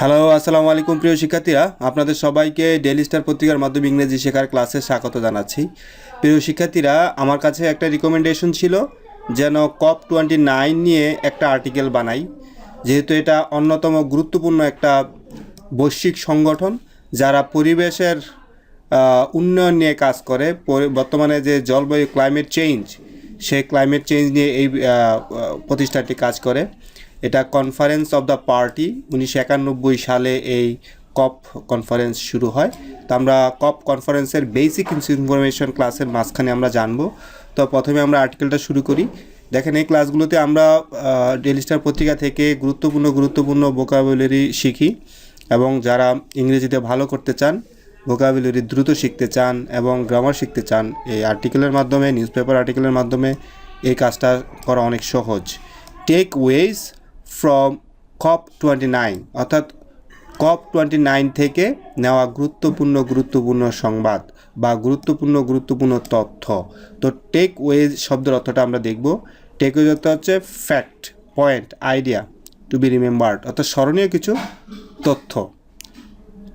Hello, আসসালামু আলাইকুম প্রিয় শিক্ষার্থীরা। আপনাদের সবাইকে ডেলি স্টার পত্রিকার মাধ্যমে ইংরেজি শেখার ক্লাসে স্বাগত জানাচ্ছি। প্রিয় শিক্ষার্থীরা, আমার কাছে একটা রিকমেন্ডেশন ছিল যেন কপ টোয়েন্টি নাইন নিয়ে একটা আর্টিকেল বানাই। যেহেতু এটা অন্যতম গুরুত্বপূর্ণ একটা বৈশ্বিক সংগঠন, যারা পরিবেশের উন্নয়ন নিয়ে কাজ করে বর্তমানে যে জলবায়ু ক্লাইমেট চেঞ্জ সেই ক্লাইমেট চেঞ্জ নিয়ে এই প্রতিষ্ঠানটি কাজ করে। এটা কনফারেন্স অফ দ্য পার্টি উনিশশো একানব্বই সালে এই কপ কনফারেন্স শুরু হয়। তো আমরা কপ কনফারেন্সের বেসিক ইনফরমেশন ক্লাসের মাঝখানে আমরা জানব। তো প্রথমে আমরা আর্টিকেলটা শুরু করি। দেখেন, এই ক্লাসগুলোতে আমরা ডেলি স্টার পত্রিকা থেকে গুরুত্বপূর্ণ গুরুত্বপূর্ণ ভোকাবুলারি শিখি এবং যারা ইংরেজিতে ভালো করতে চান ভোকাবুলারি দ্রুত শিখতে চান এবং গ্রামার শিখতে চান, এই আর্টিকেলের মাধ্যমে নিউজ পেপার আর্টিকেলের মাধ্যমে এই কাজটা করা অনেক সহজ। Takeaways from COP twenty nine অর্থাৎ কপ টোয়েন্টি নাইন থেকে নেওয়া গুরুত্বপূর্ণ গুরুত্বপূর্ণ সংবাদ বা গুরুত্বপূর্ণ গুরুত্বপূর্ণ তথ্য। তো টেক ওয়েজ শব্দের অর্থটা আমরা দেখব। টেক ওয়েজ অর্থ হচ্ছে fact point idea to be remembered অর্থাৎ স্মরণীয় কিছু তথ্য।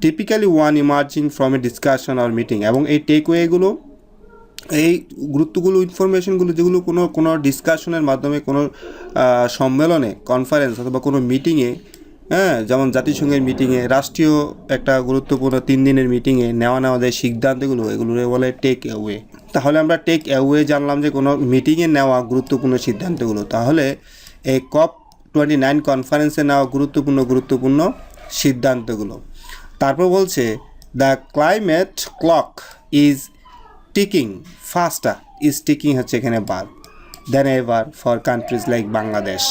Typically one emerging from a discussion or meeting এবং এই টেক ওয়েগুলো এই গুরুত্বগুলো ইনফরমেশনগুলো যেগুলো কোনো কোনো ডিসকাশনের মাধ্যমে, কোনো সম্মেলনে কনফারেন্স অথবা কোনো মিটিংয়ে হ্যাঁ যেমন জাতিসংঘের মিটিংয়ে রাষ্ট্রীয় একটা গুরুত্বপূর্ণ তিন দিনের মিটিংয়ে নেওয়া নেওয়া যে সিদ্ধান্তগুলো, এগুলো বলে টেক অ্যাওয়ে তাহলে আমরা টেক অ্যাওয়ে জানলাম যে কোনো মিটিংয়ে নেওয়া গুরুত্বপূর্ণ সিদ্ধান্তগুলো। তাহলে এই কপ টোয়েন্টি নাইন কনফারেন্সে নেওয়া গুরুত্বপূর্ণ গুরুত্বপূর্ণ সিদ্ধান্তগুলো। তারপর বলছে the climate clock is ticking faster is ticking হচ্ছে এখানে বার than ever for countries like Bangladesh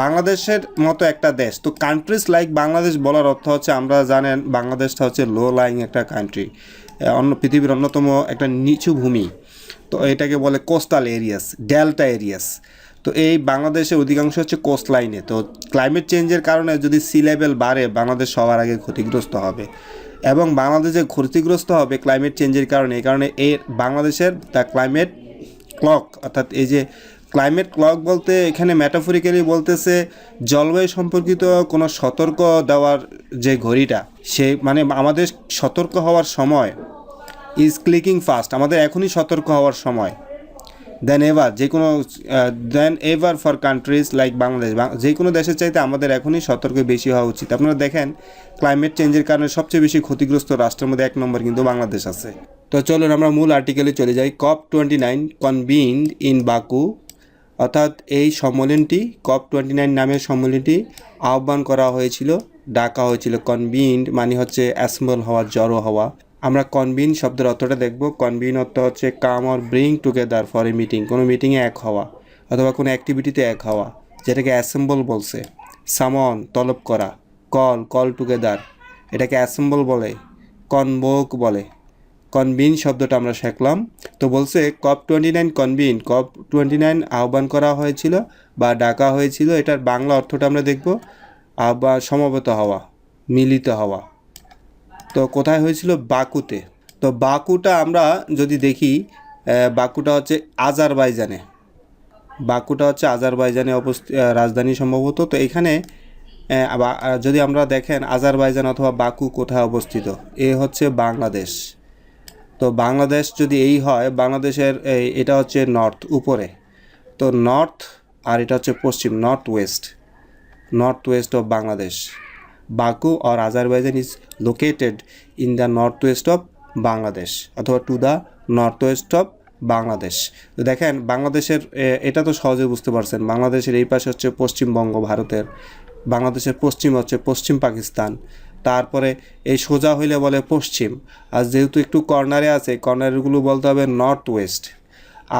বাংলাদেশের মতো একটা দেশ। তো কান্ট্রিজ লাইক বাংলাদেশ বলার অর্থ হচ্ছে আমরা জানেন বাংলাদেশটা হচ্ছে লো লাইং একটা কান্ট্রি অন্য পৃথিবীর অন্যতম একটা নিচু ভূমি। তো এটাকে বলে কোস্টাল এরিয়াস ডেল্টা এরিয়াস তো এই বাংলাদেশের অধিকাংশ হচ্ছে কোস্ট লাইনে তো ক্লাইমেট চেঞ্জের কারণে যদি সি লেভেল বাড়ে, বাংলাদেশ সবার আগে ক্ষতিগ্রস্ত হবে। এবং বাংলাদেশে ক্ষতিগ্রস্ত হবে ক্লাইমেট চেঞ্জের কারণে, এই কারণে এর বাংলাদেশের দ্য ক্লাইমেট ক্লক অর্থাৎ এই যে ক্লাইমেট ক্লক বলতে এখানে ম্যাটাফরিক্যালি বলতেছে জলবায়ু সম্পর্কিত কোনো সতর্ক দেওয়ার যে ঘড়িটা, সে মানে আমাদের সতর্ক হওয়ার সময় ইজ ক্লিকিং ফাস্ট আমাদের এখনই সতর্ক হওয়ার সময়। দেন এভার যে কোনো than ever for countries like Bangladesh যে কোনো দেশের চাইতে আমাদের এখনই সতর্ক বেশি হওয়া উচিত। আপনারা দেখেন ক্লাইমেট চেঞ্জের কারণে সবচেয়ে বেশি ক্ষতিগ্রস্ত রাষ্ট্রের মধ্যে এক নম্বর কিন্তু বাংলাদেশ আছে। তো চলুন আমরা মূল আর্টিকেলে চলে যাই। COP twenty nine convened in Baku অর্থাৎ এই সম্মেলনটি কপ টোয়েন্টি নাইন নামের সম্মেলনটি আহ্বান করা হয়েছিল, ডাকা হয়েছিল। কনভিনড মানে হচ্ছে অ্যাসেম্বল হওয়া, জড়ো হওয়া। আমরা কনভিন শব্দের অর্থটা দেখব। কনভিন অর্থ হচ্ছে come or bring together for a meeting কোনো মিটিংয়ে এক হওয়া অথবা কোনো অ্যাক্টিভিটিতে এক হওয়া, যেটাকে অ্যাসেম্বল বলছে। সামন তলব করা। কল কল টুগেদার এটাকে অ্যাসেম্বল বলে। কনভোক বলে। কনভিন শব্দটা আমরা শিখলাম। তো বলছে COP twenty nine convene COP twenty nine আহ্বান করা হয়েছিল বা ডাকা হয়েছিল। এটার বাংলা অর্থটা আমরা দেখব। আহ্বান সমবেত হওয়া, মিলিত হওয়া। তো কোথায় হয়েছিল? বাকুতে। তো বাকুটা আমরা যদি দেখি বাকুটা হচ্ছে আজারবাইজানে। বাকুটা হচ্ছে আজারবাইজানে অবস্থিত রাজধানী সম্ভবত। তো এখানে যদি আমরা দেখেন আজারবাইজান অথবা বাকু কোথায় অবস্থিত? এ হচ্ছে বাংলাদেশ। তো বাংলাদেশ যদি এই হয়, বাংলাদেশের এটা হচ্ছে নর্থ, উপরে। তো নর্থ আর এটা হচ্ছে পশ্চিম, north west. North west of Bangladesh. Baku or Azerbaijan is located in the north west of Bangladesh অথবা to the north west of Bangladesh তো দেখেন, বাংলাদেশের এটা তো সহজে বুঝতে পারছেন। বাংলাদেশের এই পাশে হচ্ছে পশ্চিমবঙ্গ, ভারতের। বাংলাদেশের পশ্চিম হচ্ছে পশ্চিম পাকিস্তান। তারপরে এই সোজা হইলে বলে পশ্চিম। আর যেহেতু একটু কর্নারে আছে, কর্নারগুলো বলতে হবে নর্থ ওয়েস্ট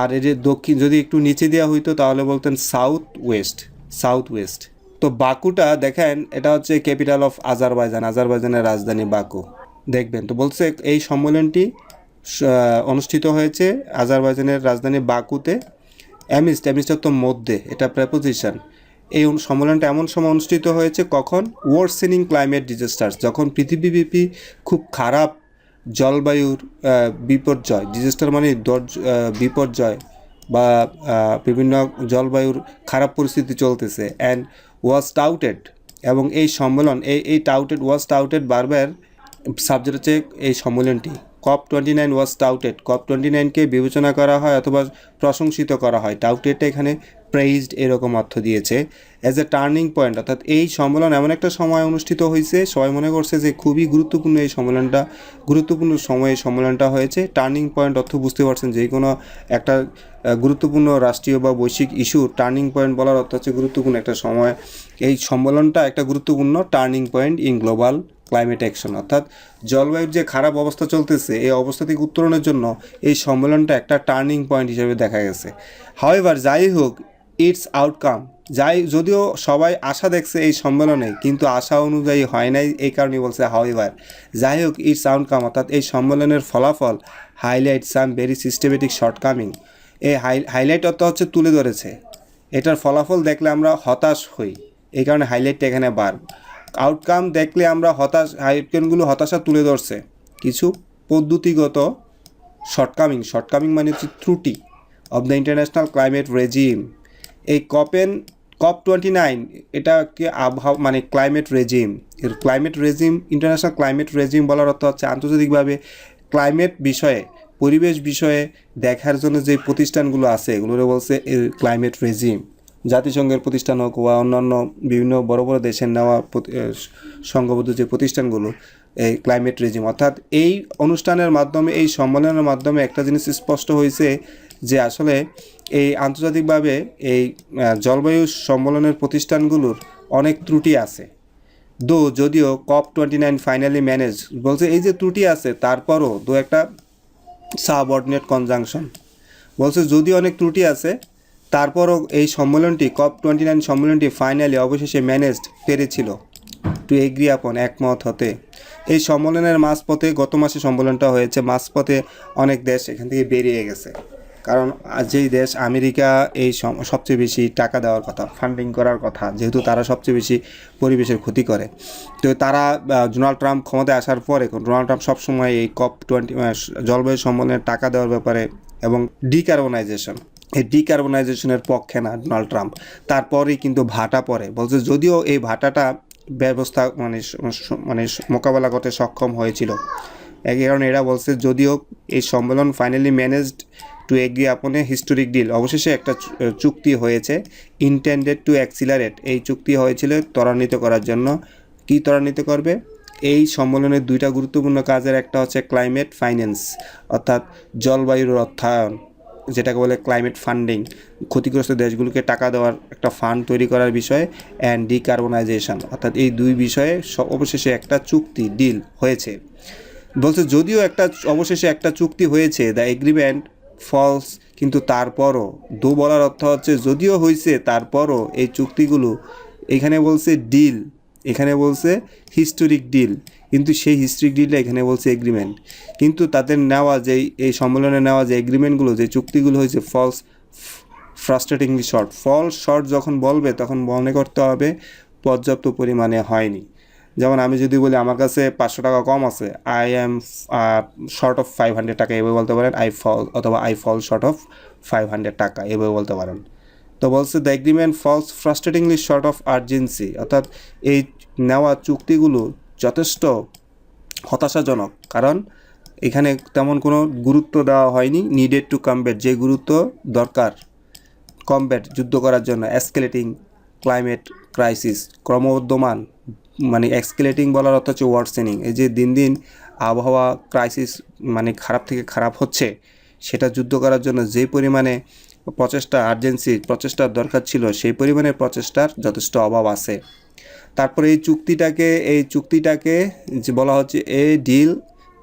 আর এই যে দক্ষিণ, যদি একটু নিচে দেওয়া হইতো তাহলে বলতেন সাউথ ওয়েস্ট সাউথ ওয়েস্ট তো বাকুটা দেখেন, এটা হচ্ছে ক্যাপিটাল অফ আজারবাইজান আজারবাইজানের রাজধানী বাকু। দেখবেন, তো বলছে এই সম্মেলনটি অনুষ্ঠিত হয়েছে আজারবাইজানের রাজধানী বাকুতে। অ্যামিস্ট অ্যামিস্ট তো মধ্যে, এটা প্রেপোজিশন এই সম্মেলনটা এমন সময় অনুষ্ঠিত হয়েছে কখন? ওয়ার্সেনিং ক্লাইমেট ডিজাস্টার্স যখন পৃথিবীব্যাপী খুব খারাপ জলবায়ুর বিপর্যয় ডিজাস্টার মানে বিপর্যয় বা বিভিন্ন জলবায়ুর খারাপ পরিস্থিতি চলতেছে। অ্যান্ড ওয়াজ টাউটেড এবং এই সম্মেলন, এই এই টাউটেড ওয়াজ টাউটেড বারবার সাবজেক্ট হচ্ছে এই সম্মেলনটি। COP twenty nine was touted. COP twenty নাইনকে বিবেচনা করা হয় অথবা প্রশংসিত করা হয়। টাউটেডটা এখানে প্রেইজড এরকম অর্থ দিয়েছে। অ্যাজ এ টার্নিং পয়েন্ট অর্থাৎ এই সম্মেলন এমন একটা সময় অনুষ্ঠিত হয়েছে, সবাই মনে করছে যে খুবই গুরুত্বপূর্ণ এই সম্মেলনটা, গুরুত্বপূর্ণ সময়ে সম্মেলনটা হয়েছে। টার্নিং পয়েন্ট অর্থ বুঝতে পারছেন যে কোনো একটা গুরুত্বপূর্ণ রাষ্ট্রীয় বা বৈশ্বিক ইস্যু টার্নিং পয়েন্ট বলার অর্থ হচ্ছে গুরুত্বপূর্ণ একটা সময়। এই সম্মেলনটা একটা গুরুত্বপূর্ণ turning point in global climate action অর্থাৎ জলবায়ুর যে খারাপ অবস্থা চলতেছে, এই অবস্থা থেকে উত্তরণের জন্য এই সম্মেলনটা একটা টার্নিং পয়েন্ট হিসেবে দেখা গেছে। হাওয়েভার যাই হোক ইটস আউটকাম যাই, যদিও সবাই আশা দেখছে এই সম্মেলনে, কিন্তু আশা অনুযায়ী হয় নাই এই কারণে বলছে হাওয়েভার যাই হোক ইটস আউটকাম অর্থাৎ এই সম্মেলনের ফলাফল highlight some very systematic shortcoming এই হাই হাইলাইট অর্থ হচ্ছে তুলে ধরেছে। এটার ফলাফল দেখলে আমরা হতাশ হই। এই কারণে হাইলাইটটা এখানে বার আউটকাম দেখলে আমরা হতাশ হাইটকামগুলো হতাশা তুলে ধরছে। কিছু পদ্ধতিগত শর্টকামিং শর্টকামিং মানে হচ্ছে ত্রুটি of the international climate regime এই কপেন কপ টোয়েন্টি নাইন এটাকে আবহাওয়া মানে ক্লাইমেট রেজিম এর climate regime international climate regime বলার অর্থ হচ্ছে আন্তর্জাতিকভাবে ক্লাইমেট বিষয়ে, পরিবেশ বিষয়ে দেখার জন্য যে প্রতিষ্ঠানগুলো আছে, এগুলোরে বলছে এর ক্লাইমেট রেজিম জাতিসংঘের প্রতিষ্ঠান হোক বা অন্যান্য বিভিন্ন বড় বড় দেশের নেওয়া সংঘবদ্ধ যে প্রতিষ্ঠানগুলো, এই ক্লাইমেট রেজিম অর্থাৎ এই অনুষ্ঠানের মাধ্যমে, এই সম্মেলনের মাধ্যমে একটা জিনিস স্পষ্ট হয়েছে যে আসলে এই আন্তর্জাতিকভাবে এই জলবায়ু সম্মেলনের প্রতিষ্ঠানগুলোর অনেক ত্রুটি আছে। দো, যদিও COP twenty nine finally manage বলছে এই যে ত্রুটি আছে, তারপরও দু একটা সাবঅর্ডিনেট কনজাংশন বলছে যদি অনেক ত্রুটি আছে তারপরও এই সম্মেলনটি কপ টোয়েন্টি নাইন সম্মেলনটি ফাইনালি অবশেষে ম্যানেজড পেরেছিল। টু এগ্রি আপন একমত হতে। এই সম্মেলনের মাঝপথে গত মাসে সম্মেলনটা হয়েছে। মাঝপথে অনেক দেশ এখান থেকে বেরিয়ে গেছে। কারণ যেই দেশ আমেরিকা এই সবচেয়ে বেশি টাকা দেওয়ার কথা ফান্ডিং করার কথা, যেহেতু তারা সবচেয়ে বেশি পরিবেশের ক্ষতি করে। তো তারা ডোনাল্ড ট্রাম্প ক্ষমতায় আসার পরে ডোনাল্ড ট্রাম্প সবসময় এই কপ টোয়েন্টি জলবায়ু সম্মেলনের টাকা দেওয়ার ব্যাপারে এবং ডিকার্বনাইজেশন ডিকার্বনাইজেশনের পক্ষে না ডোনাল্ড ট্রাম্প তারপরেই কিন্তু ভাটা পড়ে। বলছে, যদিও এই ভাটাটা ব্যবস্থা মানে মানে মোকাবেলা করতে সক্ষম হয়েছিল। এই কারণে এরা বলছে, যদিও এই সম্মেলন finally managed to agree upon historic deal অবশেষে একটা চুক্তি হয়েছে ইন্টেন্ডেড টু অ্যাক্সিলারেট এই চুক্তি হয়েছিল ত্বরান্বিত করার জন্য। কি ত্বরান্বিত করবে? এই সম্মেলনের দুইটা গুরুত্বপূর্ণ কাজের একটা হচ্ছে ক্লাইমেট ফাইন্যান্স অর্থাৎ জলবায়ুর অর্থায়ন। যেটাকে বলে ক্লাইমেট ফান্ডিং ক্ষতিগ্রস্ত দেশগুলোকে টাকা দেওয়ার একটা ফান্ড তৈরি করার বিষয়ে অ্যান্ড ডিকার্বনাইজেশন অর্থাৎ এই দুই বিষয়ে অবশেষে একটা চুক্তি ডিল হয়েছে। বলছে যদিও একটা, অবশেষে একটা চুক্তি হয়েছে দ্য এগ্রিমেন্ট ফলস কিন্তু তারপরও দু বলার অর্থ হচ্ছে যদিও হয়েছে, তারপরও এই চুক্তিগুলো, এখানে বলছে ডিল এখানে বলছে হিস্টোরিক ডিল কিন্তু সেই হিস্ট্রিক ডিলটা এখানে বলছে এগ্রিমেন্ট কিন্তু তাদের নেওয়া যেই, এই সম্মেলনে নেওয়া যে এগ্রিমেন্টগুলো যে চুক্তিগুলো হয়েছে falls frustratingly short falls short যখন বলবে, তখন মনে করতে হবে পর্যাপ্ত পরিমাণে হয়নি। যেমন আমি যদি বলি, আমার কাছে পাঁচশো টাকা কম আছে I am short of five hundred টাকা, এভাবে বলতে পারেন আই ফল অথবা I fall short of five hundred টাকা, এভাবে বলতে পারেন। তো বলছে the agreement falls frustratingly short of urgency অর্থাৎ এই নেওয়া চুক্তিগুলো যথেষ্ট হতাশাজনক। কারণ এখানে তেমন কোনো গুরুত্ব দেওয়া হয়নি। নিডেড টু কমব্যাট যে গুরুত্ব দরকার। কমব্যাট যুদ্ধ করার জন্য এসকেলেটিং ক্লাইমেট ক্রাইসিস ক্রমবর্ধমান। মানে এক্সকেলেটিং বলার অর্থ হচ্ছে ওয়ার্সেনিং এই যে দিন দিন আবহাওয়া ক্রাইসিস মানে খারাপ থেকে খারাপ হচ্ছে, সেটা যুদ্ধ করার জন্য যে পরিমাণে প্রচেষ্টা আর্জেন্সি প্রচেষ্টার দরকার ছিল, সেই পরিমাণে প্রচেষ্টার যথেষ্ট অভাব আছে। তারপরে এই চুক্তিটাকে এই চুক্তিটাকে যে বলা হচ্ছে এ ডিল,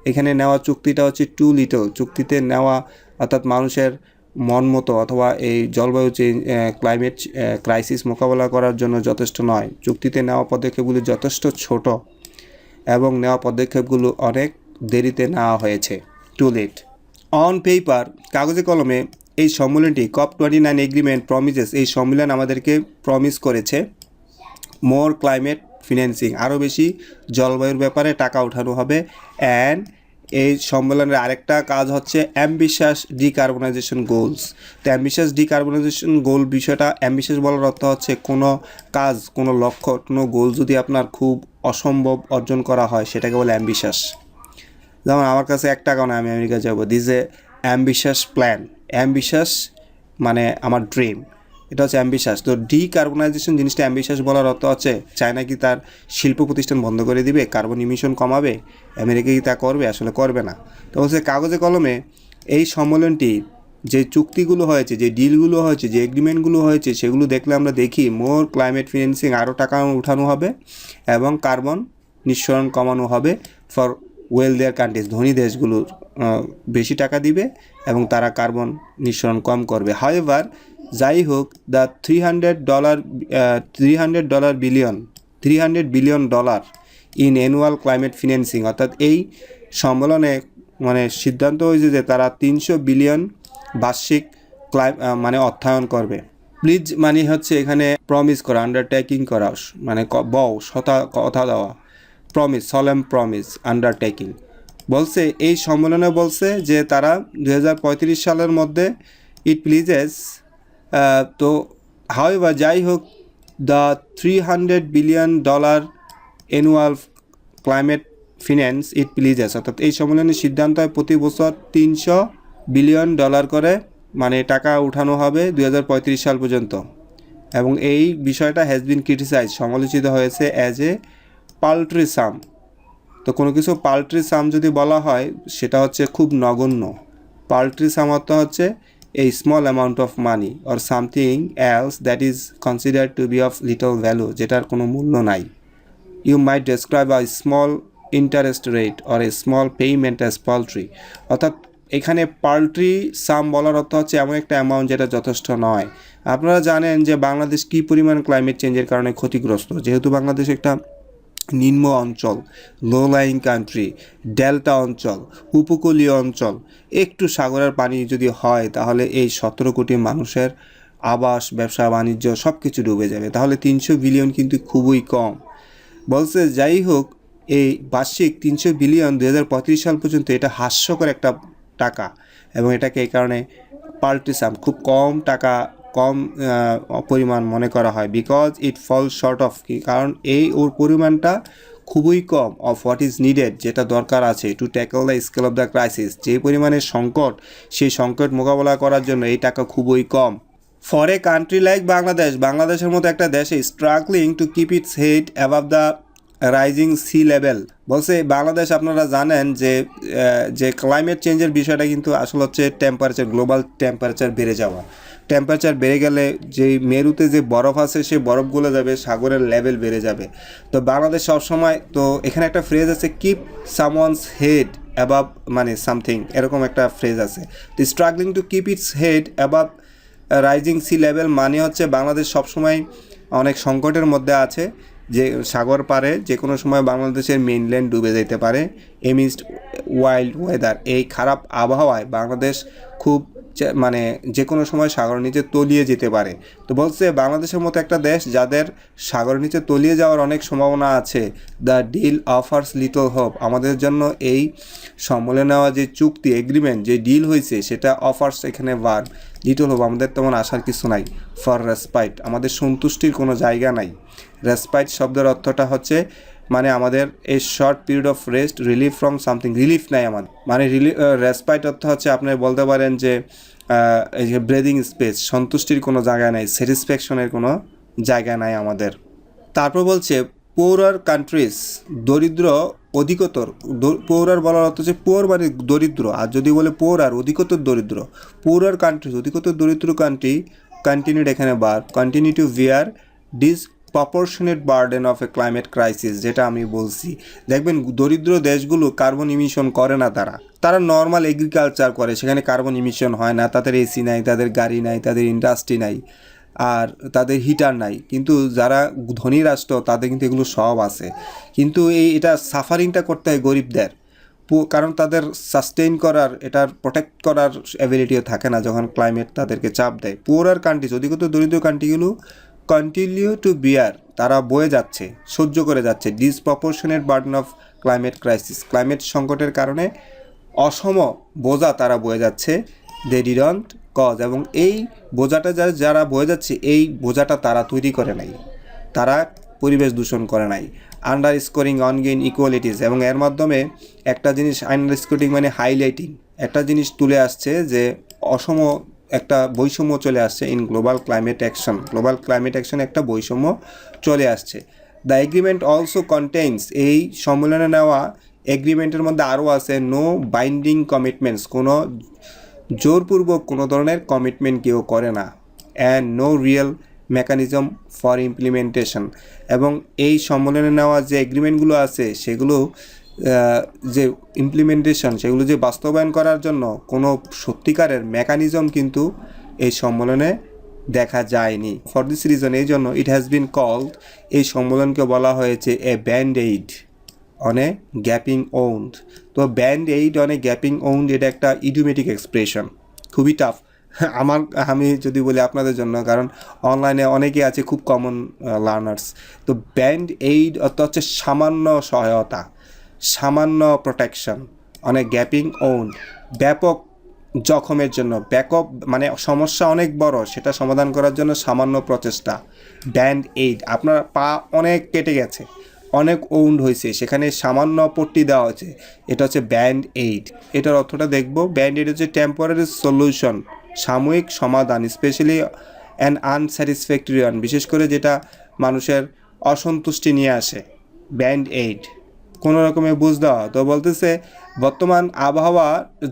এখানে নেওয়া চুক্তিটা হচ্ছে টু লিটল। চুক্তিতে নেওয়া অর্থাৎ মানুষের মন মতো অথবা এই জলবায়ু চেঞ্জ ক্লাইমেট ক্রাইসিস মোকাবেলা করার জন্য যথেষ্ট নয়। চুক্তিতে নেওয়া পদক্ষেপগুলি যথেষ্ট ছোট এবং নেওয়া পদক্ষেপগুলো অনেক দেরিতে নেওয়া হয়েছে। Two late. অন পেপার কাগজে কলমে এই সম্মেলনটি COP twenty nine agreement promises এই সম্মেলন আমাদেরকে প্রমিস করেছে মোর ক্লাইমেট ফিন্যান্সিং আরও বেশি জলবায়ুর ব্যাপারে টাকা ওঠানো হবে। অ্যান্ড এই সম্মেলনের আরেকটা কাজ হচ্ছে অ্যাম্বিশাস ডিকার্বনাইজেশন গোলস তো অ্যাম্বিশাস ডিকার্বনাইজেশন গোল বিষয়টা অ্যাম্বিশাস বলার অর্থ হচ্ছে কোনো কাজ, কোনো লক্ষ্য, কোনো গোল যদি আপনার খুব অসম্ভব অর্জন করা হয়, সেটাকে বলে অ্যাম্বিশাস যেমন আমার কাছে এক টাকাও না আমি আমেরিকা যাব। This a ambitious plan ambitious মানে আমার ড্রিম এটা হচ্ছে অ্যাম্বিশাস তো ডিকার্বনাইজেশন জিনিসটা অ্যাম্বিশাস বলার অর্থ হচ্ছে, চায়না কি তার শিল্প প্রতিষ্ঠান বন্ধ করে দিবে কার্বন ইমিশন কমাবে, আমেরিকা কি তা করবে, আসলে করবে না। তো হচ্ছে কাগজে কলমে এই সম্মেলনটি যে চুক্তিগুলো হয়েছে, যে ডিলগুলো হয়েছে, যে এগ্রিমেন্টগুলো হয়েছে, সেগুলো দেখলে আমরা দেখি মোর ক্লাইমেট ফিন্যান্সিং আরও টাকা উঠানো হবে এবং কার্বন নিঃসরণ কমানো হবে ফর ওয়েল দেয়ার কান্ট্রিজ ধনী দেশগুলোর বেশি টাকা দিবে এবং তারা কার্বন নিঃসরণ কম করবে। হাওয়েভার যাই হোক the three hundred dollar three hundred dollar billion three hundred billion dollar in annual climate financing অর্থাৎ এই সম্মেলনে মানে সিদ্ধান্ত হয়েছে যে তারা তিনশো বিলিয়ন বার্ষিক ক্লাই মানে অর্থায়ন করবে। প্লিজ মানে হচ্ছে এখানে প্রমিস করা আন্ডারটেকিং করা মানে বও শতা কথা দেওয়া। প্রমিস সলেম প্রমিস আন্ডারটেকিং বলছে, এই সম্মেলনে বলছে যে তারা দু হাজার পঁয়ত্রিশ সালের মধ্যে ইট প্লিজেস তো হাওয়েভার যাই হোক the three hundred billion dollar annual climate finance it pledges অর্থাৎ এই সম্মেলনের সিদ্ধান্ত হয় প্রতি বছর তিনশো বিলিয়ন ডলার করে মানে টাকা উঠানো হবে দু হাজার পঁয়ত্রিশ সাল পর্যন্ত। এবং এই বিষয়টা হ্যাজ বিন ক্রিটিসাইজ সমালোচিত হয়েছে অ্যাজ এ পাল্ট্রি সাম তো কোনো কিছু পাল্ট্রি সাম যদি বলা হয়, সেটা হচ্ছে খুব নগণ্য। পাল্ট্রি সাম অর্থ হচ্ছে এই small amount of money or something else that is consider to be of little value যেটার কোনো মূল্য নাই। You might describe a small interest rate or a small payment as paltry অর্থাৎ এখানে পাল্ট্রি সাম বলার অর্থ হচ্ছে এমন একটা অ্যামাউন্ট যেটা যথেষ্ট নয়। আপনারা জানেন যে বাংলাদেশ কী পরিমাণ ক্লাইমেট চেঞ্জের কারণে ক্ষতিগ্রস্ত। যেহেতু বাংলাদেশ একটা নিম্ন অঞ্চল লো লাইং কান্ট্রি ডেল্টা অঞ্চল, উপকূলীয় অঞ্চল। একটু সাগরের পানি যদি হয়, তাহলে এই সতেরো কোটি মানুষের আবাস, ব্যবসা, বাণিজ্য সব কিছু ডুবে যাবে। তাহলে তিনশো বিলিয়ন কিন্তু খুবই কম। বলছে, যাই হোক, এই বার্ষিক তিনশো বিলিয়ন দু হাজার পঁয়ত্রিশ সাল পর্যন্ত এটা হাস্যকর একটা টাকা এবং এটাকে এই কারণে পাল্টিসাম। খুব কম টাকা কম পরিমাণ মনে করা হয় because it fall short of কি, কারণ এই ওর পরিমাণটা খুবই কম অফ হোয়াট ইজ নিডেড যেটা দরকার আছে to tackle the scale of the crisis যে পরিমাণের সংকট, সেই সংকট মোকাবেলা করার জন্য এই টাকা খুবই কম। For a country like Bangladesh বাংলাদেশের মতো একটা দেশে struggling to keep its head above the rising sea level বলছে, বাংলাদেশ আপনারা জানেন যে যে ক্লাইমেট চেঞ্জের বিষয়টা কিন্তু আসলে হচ্ছে টেম্পারেচার গ্লোবাল টেম্পারেচার বেড়ে যাওয়া। টেম্পারেচার বেড়ে গেলে যে মেরুতে যে বরফ আছে সেই বরফগুলো যাবে, সাগরের লেভেল বেড়ে যাবে। তো বাংলাদেশ সবসময়, তো এখানে একটা ফ্রেজ আছে কিপ সামওয়ানস হেড অ্যাবাভ মানে সামথিং এরকম একটা ফ্রেজ আছে। তো struggling to keep its head above rising sea level মানে হচ্ছে বাংলাদেশ সবসময় অনেক সংকটের মধ্যে আছে। যে সাগর পারে যে কোনো সময় বাংলাদেশের মেইনল্যান্ড ডুবে যেতে পারে। এমিস্ট ওয়াইল্ড ওয়েদার এই খারাপ আবহাওয়ায় বাংলাদেশ খুব মানে যে কোনো সময় সাগর নিচে তলিয়ে যেতে পারে। তো বলছে বাংলাদেশের মতো একটা দেশ যাদের সাগর নিচে তলিয়ে যাওয়ার অনেক সম্ভাবনা আছে। The deal offers little hope. আমাদের জন্য এই সম্মেলনে নেওয়া যে চুক্তি এগ্রিমেন্ট, যে ডিল হয়েছে, সেটা অফার্স এখানে বার লিটল হোপ, আমাদের তেমন আসার কিছু নাই। ফর রেসপাইট, আমাদের সন্তুষ্টির কোনো জায়গা নাই। রেসপাইট শব্দের অর্থটা হচ্ছে মানে আমাদের এই short period of rest relief from something relief নাই আমাদের। মানে রেসপাইট অর্থ হচ্ছে আপনি বলতে পারেন যে এই যে ব্রেদিং স্পেস সন্তুষ্টির কোনো জায়গা নাই স্যাটিসফ্যাকশনের কোনো জায়গা নাই আমাদের। তারপর বলছে পৌরার কান্ট্রিজ দরিদ্র অধিকতর। পৌরার বলার অর্থ হচ্ছে পোর মানে দরিদ্র। আর যদি বলে পোর পৌরার অধিকতর দরিদ্র। পৌরার কান্ট্রিজ অধিকতর দরিদ্র কান্ট্রি কন্টিনিউড এখানে বার। Continue to bear disproportionate burden of a climate crisis যেটা আমি বলছি। দেখবেন, দরিদ্র দেশগুলো কার্বন ইমিশন করে না তারা। তারা নর্মাল এগ্রিকালচার করে, সেখানে কার্বন ইমিশন হয় না। তাদের এসি নাই, তাদের গাড়ি নাই, তাদের ইন্ডাস্ট্রি নাই, আর তাদের হিটার নাই। কিন্তু যারা ধনী রাষ্ট্র, তাদের কিন্তু এগুলো সব আছে। কিন্তু এই, এটা সাফারিংটা করতে হয় গরিবদের। কারণ তাদের সাস্টেইন করার এটার প্রোটেক্ট করার অ্যাবিলিটিও থাকে না, যখন ক্লাইমেট তাদেরকে চাপ দেয়। পুয়ার কান্ট্রিজ অধিকত দরিদ্র কান্ট্রিগুলো কন্টিনিউ টু বিয়ার তারা বয়ে যাচ্ছে, সহ্য করে যাচ্ছে disproportionate burden of climate crisis climate সংকটের কারণে অসম বোঝা তারা বয়ে যাচ্ছে দে ডিডন্ট কজ এবং এই বোঝাটা যারা যারা বয়ে যাচ্ছে, এই বোঝাটা তারা তৈরি করে নাই। তারা পরিবেশ দূষণ করে নাই। আন্ডার স্কোরিং অনগেইন ইকুয়ালিটিস এবং এর মাধ্যমে একটা জিনিস আন্ডার স্কোরিং মানে হাইলাইটিং একটা জিনিস তুলে আসছে যে অসম একটা বৈষম্য চলে আসছে in global climate action global climate action একটা বৈষম্য চলে আসছে। দ্য এগ্রিমেন্ট অলসো কন্টেইনস এই সম্মেলনে নেওয়া এগ্রিমেন্টের মধ্যে আরও আছে নো বাইন্ডিং কমিটমেন্টস কোনো জোরপূর্বক কোনো ধরনের কমিটমেন্ট কেউ করে না। And no real mechanism for implementation এবং এই সম্মেলনে নেওয়া যে এগ্রিমেন্টগুলো আছে, সেগুলো যে ইমপ্লিমেন্টেশন সেগুলো যে বাস্তবায়ন করার জন্য কোনো সত্যিকারের মেকানিজম কিন্তু এই সম্মেলনে দেখা যায়নি। ফর দিস রিজন এই জন্য ইট হ্যাজ বিন কল্ড এই সম্মেলনকে বলা হয়েছে a band aid on a gaping wound তো band aid on a gaping wound এটা একটা ইডিওমেটিক এক্সপ্রেশন খুবই টাফ আমার, আমি যদি বলি আপনাদের জন্য, কারণ অনলাইনে অনেকে আছে, খুব কমন লার্নার্স তো ব্যান্ড এইড অর্থ হচ্ছে সামান্য সহায়তা। সামান্য প্রোটেকশন অনেক গ্যাপিং ওন্ড ব্যাপক জখমের জন্য ব্যাকআপ মানে সমস্যা অনেক বড়, সেটা সমাধান করার জন্য সামান্য প্রচেষ্টা। ব্যান্ড এইড আপনার পা অনেক কেটে গেছে, অনেক ওউন্ড হয়েছে, সেখানে সামান্য পট্টি দেওয়া হয়েছে, এটা হচ্ছে ব্যান্ড এইড এটার অর্থটা দেখব ব্যান্ড এইড হচ্ছে টেম্পোরারি সলিউশন সাময়িক সমাধান স্পেশালি অ্যান আনস্যাটিসফ্যাক্টরি বিশেষ করে যেটা মানুষের অসন্তুষ্টি নিয়ে আসে। ব্যান্ড এইড কোনো রকমে বুঝ দেওয়া। তো বলতেছে, বর্তমান আবহাওয়া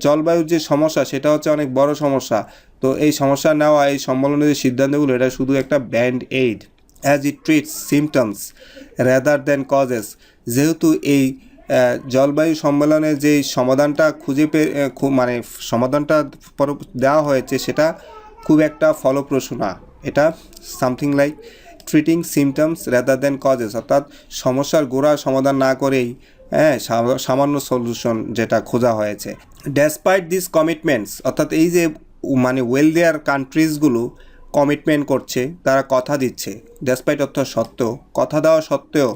জলবায়ুর যে সমস্যা, সেটা হচ্ছে অনেক বড় সমস্যা। তো এই সমস্যা নেওয়া, এই সম্মেলনের যে সিদ্ধান্তগুলো, এটা শুধু একটা band aid. As it treats symptoms rather than causes যেহেতু এই জলবায়ু সম্মেলনে যে সমাধানটা খুঁজে পে মানে সমাধানটা দেওয়া হয়েছে, সেটা খুব একটা ফলপ্রসূ না। এটা something like treating symptoms rather than causes অর্থাৎ সমস্যার গোড়া সমাধান না করেই হ্যাঁ সামান্য সলিউশন যেটা খোঁজা হয়েছে। ডেসপাইট দিস কমিটমেন্টস অর্থাৎ এই যে মানে ওয়েলদেয়ার কান্ট্রিজগুলো কমিটমেন্ট করছে, তারা কথা দিচ্ছে। ডেসপাইট অর্থ সত্ত্বেও, কথা দেওয়া সত্ত্বেও,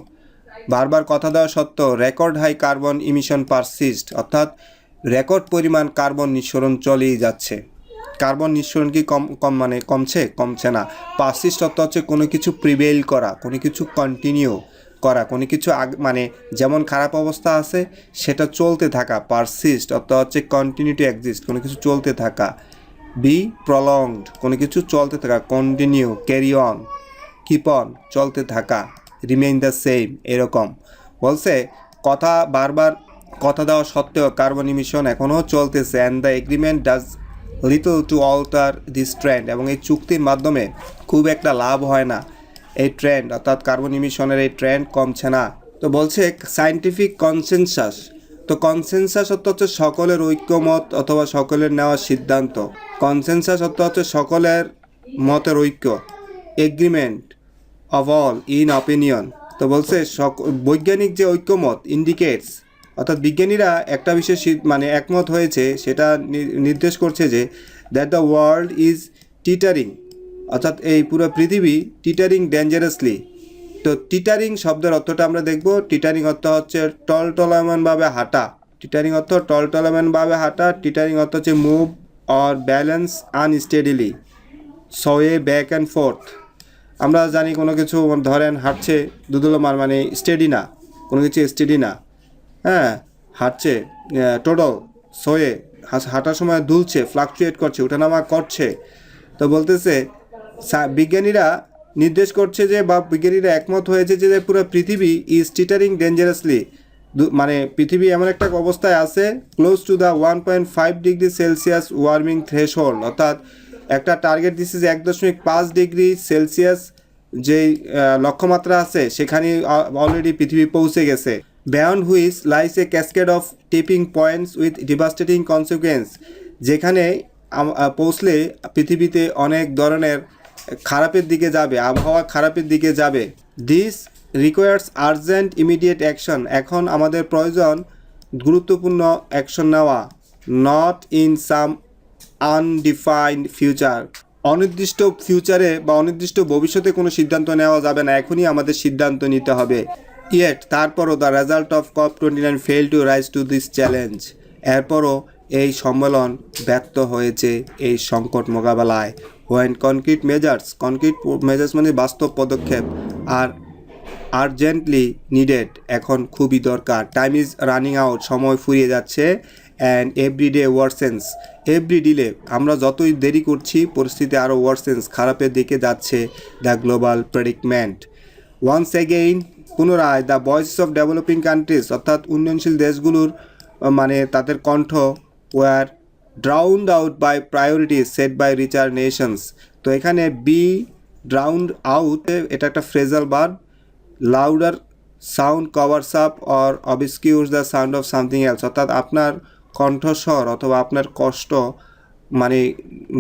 বারবার কথা দেওয়া সত্ত্বেও record high carbon emission persist অর্থাৎ রেকর্ড পরিমাণ কার্বন নিঃসরণ চলেই যাচ্ছে। কার্বন নিঃসরণ কি কম কম মানে কমছে কমছে না। পারসিস্ট অর্থ হচ্ছে কোনো কিছু প্রিভেল করা, কোনো কিছু কন্টিনিউ করা, কোনো কিছু আগ মানে যেমন খারাপ অবস্থা আছে, সেটা চলতে থাকা পারসিস্ট অর্থ হচ্ছে কন্টিনিউ টু এক্সিস্ট কোনো কিছু চলতে থাকা। বি প্রলংড কোনো কিছু চলতে থাকা continue carry on keep on চলতে থাকা রিমেইন দ্য সেম এরকম। বলছে, কথা বারবার, কথা দেওয়া সত্ত্বেও কার্বন ইমিশন এখনও চলতেছে and the agreement does little to alter this trend এবং এই চুক্তির মাধ্যমে খুব একটা লাভ হয় না এই ট্রেন্ড অর্থাৎ কার্বন ইমিশনের এই ট্রেন্ড কমছে না। তো বলছে সায়েন্টিফিক কনসেনসাস তো কনসেনসাস অর্থ হচ্ছে সকলের ঐক্যমত অথবা সকলের নেওয়া সিদ্ধান্ত। কনসেনসাস অর্থ হচ্ছে সকলের মতের ঐক্য agreement of all in opinion তো বলছে বৈজ্ঞানিক যে ঐক্যমত ইন্ডিকেটস অর্থাৎ বিজ্ঞানীরা একটা বিশেষ মানে একমত হয়েছে, সেটা নির্দেশ করছে যে that the world is teetering অর্থাৎ এই পুরো পৃথিবী টিটারিং ডেঞ্জারাসলি তো টিটারিং শব্দের অর্থটা আমরা দেখব টিটারিং অর্থ হচ্ছে টল টলটলামানভাবে হাঁটা। টিটারিং অর্থ টল টলটলামানভাবে হাঁটা টিটারিং অর্থ হচ্ছে মুভ অর ব্যালেন্স আনস্টেডিলি সয়ে ব্যাক অ্যান্ড ফোর্থ আমরা জানি কোনো কিছু ধরেন হাঁটছে দুদুলমার মানে স্টেডি না, কোনো কিছু স্টেডি না। হ্যাঁ হাঁটছে টোটাল সোয়ে হাঁটার সময় দুলছে ফ্লাকচুয়েট করছে ওঠানামা করছে। তো বলতেছে বিজ্ঞানীরা নির্দেশ করছে যে, বা বিজ্ঞানীরা একমত হয়েছে যে পুরো পৃথিবী ইজ টিটারিং ডেঞ্জারাসলি মানে পৃথিবী এমন একটা অবস্থায় আছে close to the one point five degree Celsius warming threshold অর্থাৎ একটা টার্গেট দিচ্ছে যে এক দশমিক পাঁচ ডিগ্রি সেলসিয়াস যেই লক্ষ্যমাত্রা আছে সেখানে অলরেডি পৃথিবী পৌঁছে গেছে। Beyond which lies a cascade of tipping points with devastating consequence যেখানে পৌঁছলে পৃথিবীতে অনেক ধরনের খারাপের দিকে যাবে, আবহাওয়া খারাপের দিকে যাবে। This requires urgent immediate action এখন আমাদের প্রয়োজন গুরুত্বপূর্ণ অ্যাকশন নেওয়া not in some undefined future অনির্দিষ্ট ফিউচারে বা অনির্দিষ্ট ভবিষ্যতে কোনো সিদ্ধান্ত নেওয়া যাবে না, এখনই আমাদের সিদ্ধান্ত নিতে হবে। ইয়েট তারপরও the result of COP twenty nine fail to rise to this challenge এরপরও এই সম্মেলন ব্যর্থ হয়েছে এই সংকট মোকাবেলায়। When concrete measures concrete measures মানে বাস্তব পদক্ষেপ আর আর্জেন্টলি নিডেড এখন খুবই দরকার। টাইম ইজ রানিং আউট সময় ফুরিয়ে যাচ্ছে and every day worsens every delay আমরা যতই দেরি করছি, পরিস্থিতি আরও ওয়ার্সেন্স খারাপের দিকে যাচ্ছে the global predicament once again পুনরায় the voice of developing countries অর্থাৎ উন্নয়নশীল দেশগুলোর মানে তাদের কণ্ঠ were drowned out by priority set by richer nations তো এখানে বি ড্রাউন্ড আউট এটা একটা phrasal bird louder sound covers up or obscures the sound of something else অর্থাৎ আপনার কণ্ঠস্বর অথবা আপনার কষ্ট মানে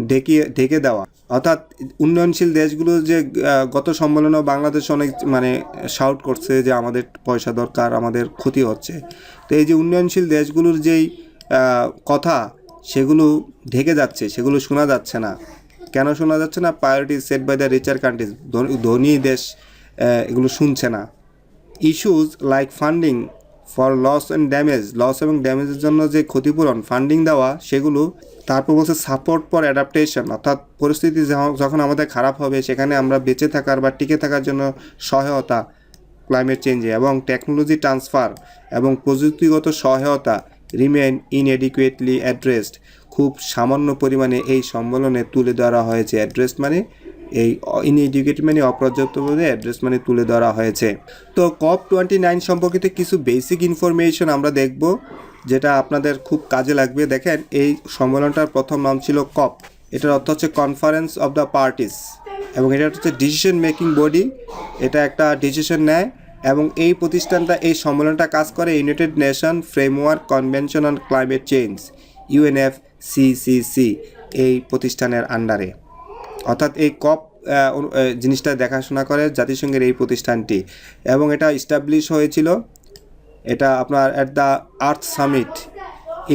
ঢেকে ঢেকে দেওয়া। অর্থাৎ উন্নয়নশীল দেশগুলো যে গত সম্মেলনেও বাংলাদেশ অনেক মানে শাউট করছে যে আমাদের পয়সা দরকার, আমাদের ক্ষতি হচ্ছে। তো এই যে উন্নয়নশীল দেশগুলোর যেই কথা, সেগুলো ঢেকে যাচ্ছে, সেগুলো শোনা যাচ্ছে না। কেন শোনা যাচ্ছে না? Priority set by the richer countries ধনী দেশ এগুলো শুনছে না। Issues like funding for loss and damage. Loss এবং ড্যামেজের জন্য যে ক্ষতিপূরণ, ফান্ডিং দেওয়া, সেগুলো তারপর বলছে সাপোর্ট ফর অ্যাডাপ্টেশন। অর্থাৎ পরিস্থিতি যখন- আমাদের খারাপ হবে, সেখানে আমরা বেঁচে থাকার বা টিকে থাকার জন্য সহায়তা ক্লাইমেট চেঞ্জে এবং টেকনোলজি ট্রান্সফার এবং প্রযুক্তিগত সহায়তা রিমেন ইনএডিকুয়েটলি অ্যাড্রেসড খুব সামান্য পরিমাণে এই সম্মেলনে তুলে ধরা হয়েছে। অ্যাড্রেস মানে এই ইনএডুকেট মানে অপর্যাপ্তভাবে অ্যাড্রেস মানে তুলে ধরা হয়েছে। তো কপ টোয়েন্টি নাইন সম্পর্কিত কিছু বেসিক ইনফরমেশন আমরা দেখব, যেটা আপনাদের খুব কাজে লাগবে। দেখেন, এই সম্মেলনটার প্রথম নাম ছিল কপ এটার অর্থ হচ্ছে কনফারেন্স অফ দ্য পার্টিস এবং এটা হচ্ছে ডিসিশন মেকিং বডি এটা একটা ডিসিশন নেয়। এবং এই প্রতিষ্ঠানটা, এই সম্মেলনটা কাজ করে United Nation Framework Convention on Climate Change UNF CCC এই প্রতিষ্ঠানের আন্ডারে অর্থাৎ এই কপ জিনিসটা দেখাশোনা করে জাতিসংঘের এই প্রতিষ্ঠানটি। এবং এটা ইস্টাবলিশ হয়েছিল, এটা আপনার at the earth summit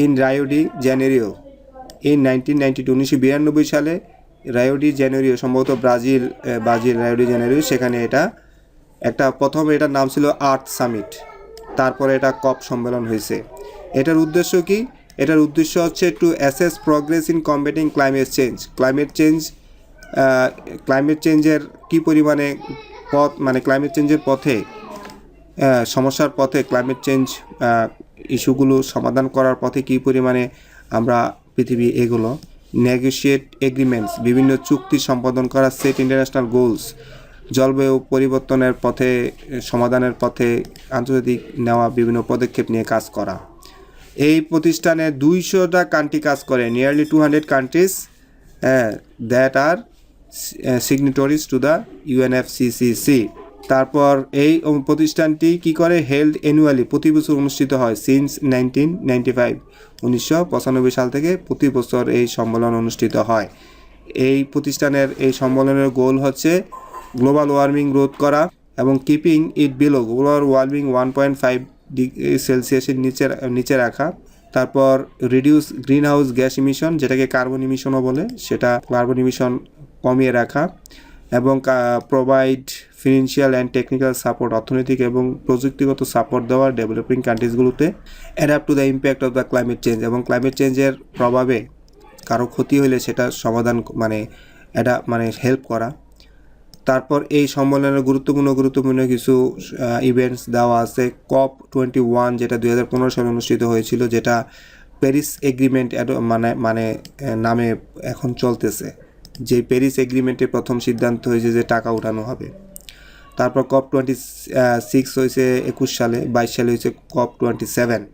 in Rio de Janeiro in nineteen ninety বিরানব্বই সালে রায়োডি জেনেরিও সম্ভবত Brazil Brazil Rio de Janeiro সেখানে এটা একটা প্রথম এটার নাম ছিল আর্থ সামিট তারপরে এটা কপ সম্মেলন হয়েছে। এটার উদ্দেশ্য কি? এটার উদ্দেশ্য হচ্ছে to assess progress in combating climate change climate change climate চেঞ্জের কী পরিমাণে পথ মানে ক্লাইমেট চেঞ্জের পথে সমস্যার পথে ক্লাইমেট চেঞ্জ ইস্যুগুলো সমাধান করার পথে কী পরিমাণে আমরা পৃথিবী এগুলো? নেগোশিয়েট এগ্রিমেন্টস বিভিন্ন চুক্তি সম্পাদন করা সেট ইন্টারন্যাশনাল গোলস জলবায়ু পরিবর্তনের পথে, সমাধানের পথে আন্তর্জাতিক নেওয়া, বিভিন্ন পদক্ষেপ নিয়ে কাজ করা। এই প্রতিষ্ঠানে দুইশোটা কান্ট্রি কাজ করে nearly two hundred countries that are signatories to the UNFCCC তারপর এই প্রতিষ্ঠানটি কি করে? হেলথ অ্যানুয়ালি প্রতি বছর অনুষ্ঠিত হয় সিন্স নাইনটিন নাইনটি ফাইভ উনিশশো পঁচানব্বই সাল থেকে প্রতি বছর এই সম্মেলন অনুষ্ঠিত হয়। এই প্রতিষ্ঠানের, এই সম্মেলনের গোল হচ্ছে গ্লোবাল ওয়ার্মিং রোধ করা এবং keeping it below global warming one point five degree সেলসিয়াসের নিচে নিচে রাখা। তারপর reduce greenhouse gas emission যেটাকে কার্বন ইমিশনও বলে, সেটা কার্বন ইমিশন কমিয়ে রাখা এবং provide financial and technical support অর্থনৈতিক এবং প্রযুক্তিগত সাপোর্ট দেওয়া developing কান্ট্রিজগুলোতে adapt to the impact of the climate change এবং ক্লাইমেট চেঞ্জের প্রভাবে কারও ক্ষতি হলে সেটা সমাধান মানে এটা মানে হেল্প করা। তারপর এই সম্মেলনের গুরুত্বপূর্ণ গুরুত্বপূর্ণ কিছু ইভেন্টস দেওয়া আছে। কপ টোয়েন্টি ওয়ান যেটা দুই হাজার পনেরো সালে অনুষ্ঠিত হয়েছিল, যেটা প্যারিস এগ্রিমেন্ট মানে মানে নামে এখন চলতেছে। যে প্যারিস এগ্রিমেন্টে প্রথম সিদ্ধান্ত হয়েছে যে টাকা উঠানো হবে। তারপর কপ টোয়েন্টি সিক্স হয়েছে একুশ সালে, বাইশ সালে হয়েছে কপ টোয়েন্টি সেভেন।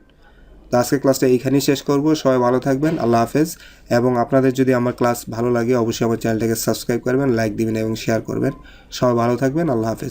তো আজকের ক্লাসটা এইখানেই শেষ করব। সবাই ভালো থাকবেন, আল্লাহ হাফেজ। এবং আপনাদের যদি আমার ক্লাস ভালো লাগে, অবশ্যই আমার চ্যানেলটাকে সাবস্ক্রাইব করবেন, লাইক দিবেন এবং শেয়ার করবেন। সবাই ভালো থাকবেন, আল্লাহ হাফেজ।